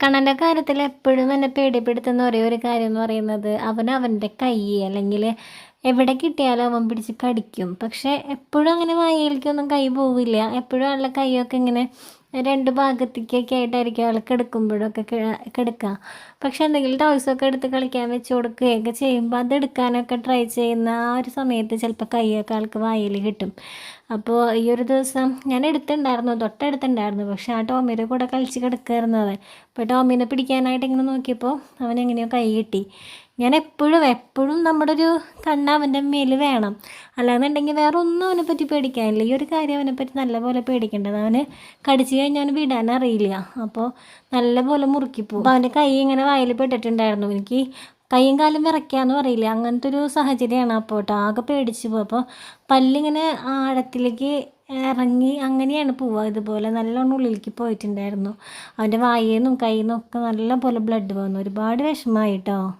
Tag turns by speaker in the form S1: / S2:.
S1: കണ്ണന്റെ കാര്യത്തിൽ എപ്പോഴും എന്നെ പേടിപ്പെടുത്തുന്ന ഒരേ ഒരു കാര്യം എന്ന് പറയുന്നത് അവൻ അവന്റെ കൈ അല്ലെങ്കിൽ എവിടെ കിട്ടിയാലും അവൻ പിടിച്ച് കടിക്കും. പക്ഷെ എപ്പോഴും അങ്ങനെ വായിലേക്കൊന്നും കൈ പോവില്ല. എപ്പോഴും ആളുടെ കൈയൊക്കെ ഇങ്ങനെ രണ്ട് ഭാഗത്തേക്കൊക്കെ ആയിട്ടായിരിക്കും ആൾ കിടക്കുമ്പോഴൊക്കെ കിടക്കുക പക്ഷെ എന്തെങ്കിലും ടോയ്സൊക്കെ എടുത്ത് കളിക്കാൻ വെച്ച് കൊടുക്കുകയൊക്കെ ചെയ്യുമ്പോൾ അതെടുക്കാനൊക്കെ ട്രൈ ചെയ്യുന്ന ആ ഒരു സമയത്ത് ചിലപ്പോൾ കൈയൊക്കെ ആൾക്ക് വായിൽ കിട്ടും. അപ്പോൾ ഈ ഒരു ദിവസം ഞാൻ എടുത്തിട്ടുണ്ടായിരുന്നു തൊട്ടടുത്തുണ്ടായിരുന്നു. പക്ഷെ ആ ടോമിയുടെ കൂടെ കളിച്ച് കിടക്കുകയായിരുന്നു അവൻ. അപ്പോൾ ടോമിനെ പിടിക്കാനായിട്ട് ഇങ്ങനെ നോക്കിയപ്പോൾ അവൻ എങ്ങനെയോ കൈ കിട്ടി. ഞാൻ എപ്പോഴും എപ്പോഴും നമ്മുടെ ഒരു കണ്ണ് അവന്റെ മേൽ വേണം. അല്ലാന്നുണ്ടെങ്കിൽ വേറെ ഒന്നും അവനെ പറ്റി പേടിക്കാനില്ല. ഈ ഒരു കാര്യം അവനെ പറ്റി നല്ലപോലെ പേടിക്കേണ്ടത് അവന് കടിച്ചു കഴിഞ്ഞാൽ അവന് വിടാൻ അറിയില്ല അപ്പോൾ നല്ലപോലെ മുറുക്കിപ്പോവും അപ്പോൾ അവന്റെ കൈ ഇങ്ങനെ വായിൽ പെട്ടിട്ടുണ്ടായിരുന്നു. എനിക്ക് കൈയും കാലും വിറയ്ക്കാന്ന് പറയില്ല. അങ്ങനത്തെ ഒരു സാഹചര്യമാണ് അപ്പോൾ കേട്ടോ. ആകെ പേടിച്ച് പോകും അപ്പോൾ പല്ലിങ്ങനെ ആഴത്തിലേക്ക് ഇറങ്ങി അങ്ങനെയാണ് പോവുക. ഇതുപോലെ നല്ലോണം ഉള്ളിലേക്ക് പോയിട്ടുണ്ടായിരുന്നു. അവന്റെ വായിൽ നിന്നും കയ്യിൽ നിന്നും ഒക്കെ നല്ല പോലെ ബ്ലഡ് വന്നു. ഒരുപാട് വിഷമമായി കേട്ടോ.